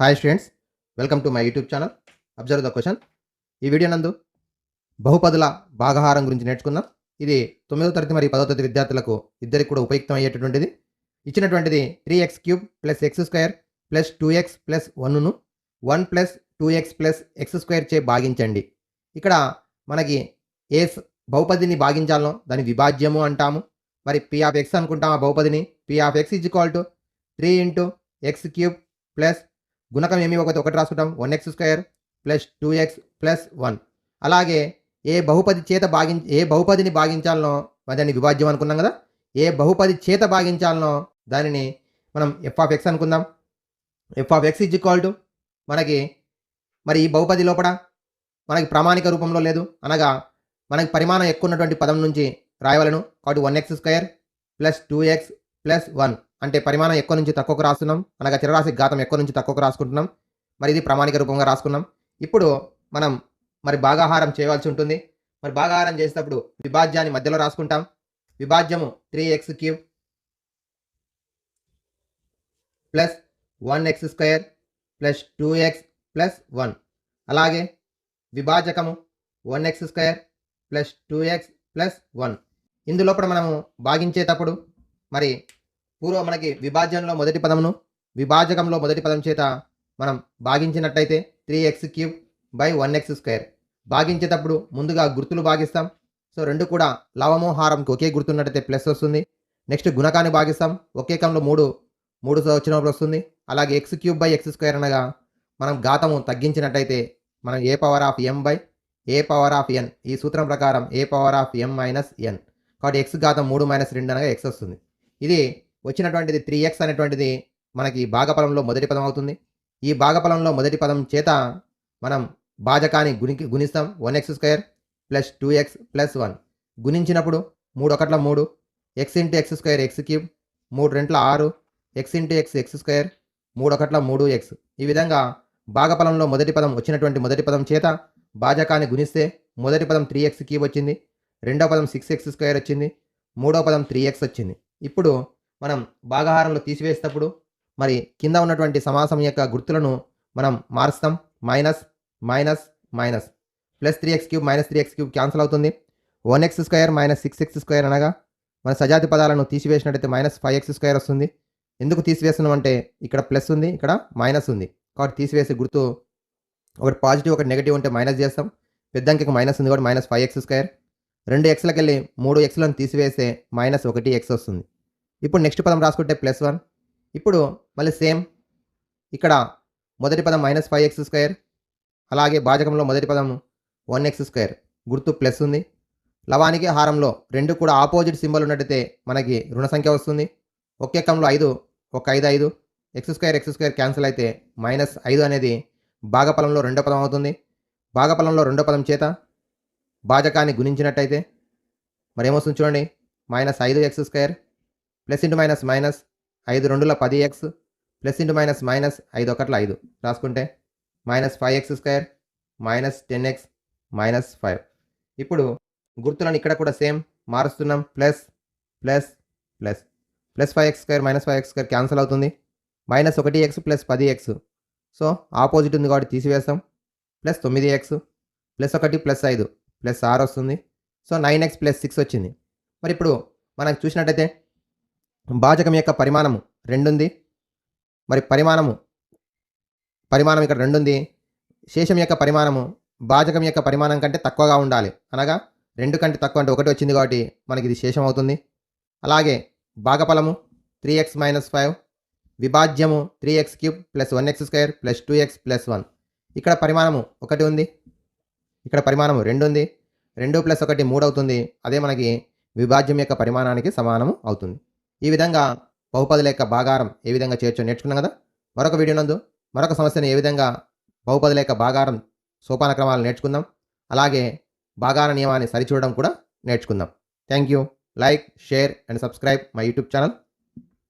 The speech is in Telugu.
Hi students welcome to my YouTube channel observe the question ఈ వీడియో నందు బహుపదుల భాగహారం గురించి నేర్చుకుందాం. ఇది తొమ్మిదో తరగతి మరియు పదో తరగతి విద్యార్థులకు ఇద్దరికి కూడా ఉపయుక్తమయ్యేటటువంటిది. ఇచ్చినటువంటిది three x cube plus x square plus two x plus వన్ను one plus two x plus x square చే భాగించండి. ఇక్కడ మనకి ఏ బహుపదిని భాగించాలనో దాని విభాజ్యము అంటాము. మరి పి ఆఫ్ ఎక్స్ అనుకుంటాం ఆ బహుపదిని? P of x is equal to three into x cube plus గుణకం ఏమి? ఒకటి ఒకటి రాసుకుంటాం. One x square plus two x plus one. అలాగే ఏ బహుపది చేత భాగిం ఏ బహుపదిని భాగించాలనో దాన్ని విభాజ్యం అనుకున్నాం కదా? ఏ బహుపది చేత భాగించాలనో దానిని మనం ఎఫ్ ఆఫ్ ఎక్స్ అనుకుందాం. F of x is equal to మనకి మరి ఈ బహుపది లోపల మనకి ప్రామాణిక రూపంలో లేదు. అనగా మనకి పరిమాణం ఎక్కువ ఉన్నటువంటి పదం నుంచి రాయవలను. కాబట్టి one x square plus two x plus one. అంటే పరిమాణం ఎక్కువ నుంచి తక్కువకు రాస్తున్నాం? అనగా చిరరాశి ఘాతం ఎక్కువ నుంచి తక్కువకు రాసుకుంటున్నాం? మరి ఇది ప్రామాణిక రూపంగా రాసుకున్నాం. ఇప్పుడు మనం మరి భాగాహారం చేయవలసి ఉంటుంది. మరి భాగాహారం చేసేటప్పుడు విభాజ్యాన్ని మధ్యలో రాసుకుంటాం. విభాజ్యము three x cube plus one x square plus two x plus one అలాగే విభాజకము one x square plus two x plus one ఇందులోపల మనము భాగించేటప్పుడు మరి పూర్వ మనకి విభాజనలో మొదటి పదమును విభాజకంలో మొదటి పదం చేత మనం భాగించినట్టయితే three x cube by one x square భాగించేటప్పుడు ముందుగా గుర్తులు భాగిస్తాం. సో రెండు కూడా లవము హారంకి ఒకే గుర్తున్నట్టయితే ప్లస్ వస్తుంది. నెక్స్ట్ గుణకాన్ని భాగిస్తాం. ఒకే కంలో మూడు మూడు వచ్చినప్పుడు వస్తుంది. అలాగే x cube by x square అనగా మనం ఘాతము తగ్గించినట్టయితే మనం a power of m by a power of n ఈ సూత్రం ప్రకారం a power of m minus n కాబట్టి ఎక్స్ ఘాతం మూడు మైనస్ రెండు అనగా ఎక్స్ వస్తుంది. ఇది వచ్చినటువంటిది త్రీ ఎక్స్ అనేటువంటిది మనకి భాగఫలంలో మొదటి పదం అవుతుంది. ఈ భాగఫలంలో మొదటి పదం చేత మనం భాజకాన్ని గుణి గుణిస్తాం one x square plus two x plus one గుణించినప్పుడు మూడు ఒకట్ల మూడు x into x square x cube మూడు రెంట్ల ఆరు x into x x square మూడు ఒకట్ల మూడు ఎక్స్ ఈ విధంగా భాగఫలంలో మొదటి పదం వచ్చినటువంటి మొదటి పదం చేత భాజకాన్ని గుణిస్తే మొదటి పదం త్రీ ఎక్స్ క్యూబ్ వచ్చింది రెండో పదం సిక్స్ ఎక్స్ స్క్వేర్ వచ్చింది మూడో పదం త్రీ ఎక్స్ వచ్చింది. ఇప్పుడు మనం భాగాహారంలో తీసివేసేటప్పుడు మరి కింద ఉన్నటువంటి సమాసం యొక్క గుర్తులను మనం మారుస్తాం. Minus minus minus. Plus three x cube minus three x cube cancel అవుతుంది. One x square minus six x square అనగా మన సజాతి పదాలను తీసివేసినట్టయితే మైనస్ ఫైవ్ ఎక్స్ స్క్వేర్ వస్తుంది. ఎందుకు తీసివేస్తున్నాం అంటే ఇక్కడ ప్లస్ ఉంది ఇక్కడ మైనస్ ఉంది. కాబట్టి తీసివేసే గుర్తు ఒకటి పాజిటివ్ ఒకటి నెగిటివ్ ఉంటే మైనస్ చేస్తాం. పెద్ద అంకెకి మైనస్ ఉంది కూడా మైనస్ ఫైవ్ ఎక్స్ స్క్వేర్. రెండు ఎక్స్లకి వెళ్ళి మూడు ఎక్స్లను తీసివేస్తే మైనస్ ఒకటి ఎక్స్ వస్తుంది. ఇప్పుడు నెక్స్ట్ పదం రాసుకుంటే ప్లస్ వన్ ఇప్పుడు మళ్ళీ సేమ్ ఇక్కడ మొదటి పదం మైనస్ ఫైవ్ ఎక్స్ స్క్వేర్ అలాగే భాజకంలో మొదటి పదం వన్ ఎక్స్ స్క్వేర్ గుర్తు ప్లస్ ఉంది. లవానికి హారంలో రెండు కూడా ఆపోజిట్ సింబల్ ఉన్నట్టయితే మనకి రుణ సంఖ్య వస్తుంది. ఒకే కంలో ఐదు ఒక ఐదు ఐదు. X square x square cancel అయితే మైనస్ ఐదు అనేది భాగఫలంలో రెండో పదం అవుతుంది. భాగఫలంలో రెండో పదం చేత భాజకాన్ని గుణించినట్టయితే మరేమొస్తుంది చూడండి? మైనస్ ఐదు x square plus into minus minus ఐదు రెండుల పది x plus into minus minus ఐదు ఒకట్ల ఐదు. రాసుకుంటే minus five x square minus ten x minus five. ఇప్పుడు గుర్తులను ఇక్కడ కూడా same మారుస్తున్నాం. Plus plus plus. Plus five x square minus five x square cancel అవుతుంది. మైనస్ ఒకటి ఎక్స్ ప్లస్ పది ఎక్స్. సో ఆపోజిట్ ఉంది కాబట్టి తీసివేస్తాం. ప్లస్ తొమ్మిది ఎక్స్. ప్లస్ ఒకటి ప్లస్ ఐదు. ప్లస్ ఆరు వస్తుంది. So nine x plus six వచ్చింది. మరి ఇప్పుడు మనకు చూసినట్టయితే భాజకం యొక్క పరిమాణము రెండు ఉంది మరి పరిమాణము పరిమాణం ఇక్కడ రెండు ఉంది శేషం యొక్క పరిమాణము భాజకం యొక్క పరిమాణం కంటే తక్కువగా ఉండాలి. అనగా రెండు కంటే తక్కువ అంటే ఒకటి వచ్చింది కాబట్టి మనకి ఇది శేషం అవుతుంది. అలాగే భాగఫలము three x minus five విభాజ్యము three x cube plus one x square plus two x plus one. ఇక్కడ పరిమాణము ఒకటి ఉంది. ఇక్కడ పరిమాణము రెండు ఉంది రెండు ప్లస్ ఒకటి మూడు అవుతుంది. అదే మనకి విభాజ్యం యొక్క పరిమాణానికి సమానము అవుతుంది. ఈ విధంగా బహుపదుల యొక్క భాగారం ఏ విధంగా చేయొచ్చో నేర్చుకున్నాం కదా? మరొక వీడియో నందు మరొక సమస్యను ఏ విధంగా బహుపదుల యొక్క భాగారం సోపాన క్రమాలు నేర్చుకుందాం? అలాగే భాగార నియమాన్ని సరిచూడడం కూడా నేర్చుకుందాం. Thank you like share and subscribe my YouTube channel.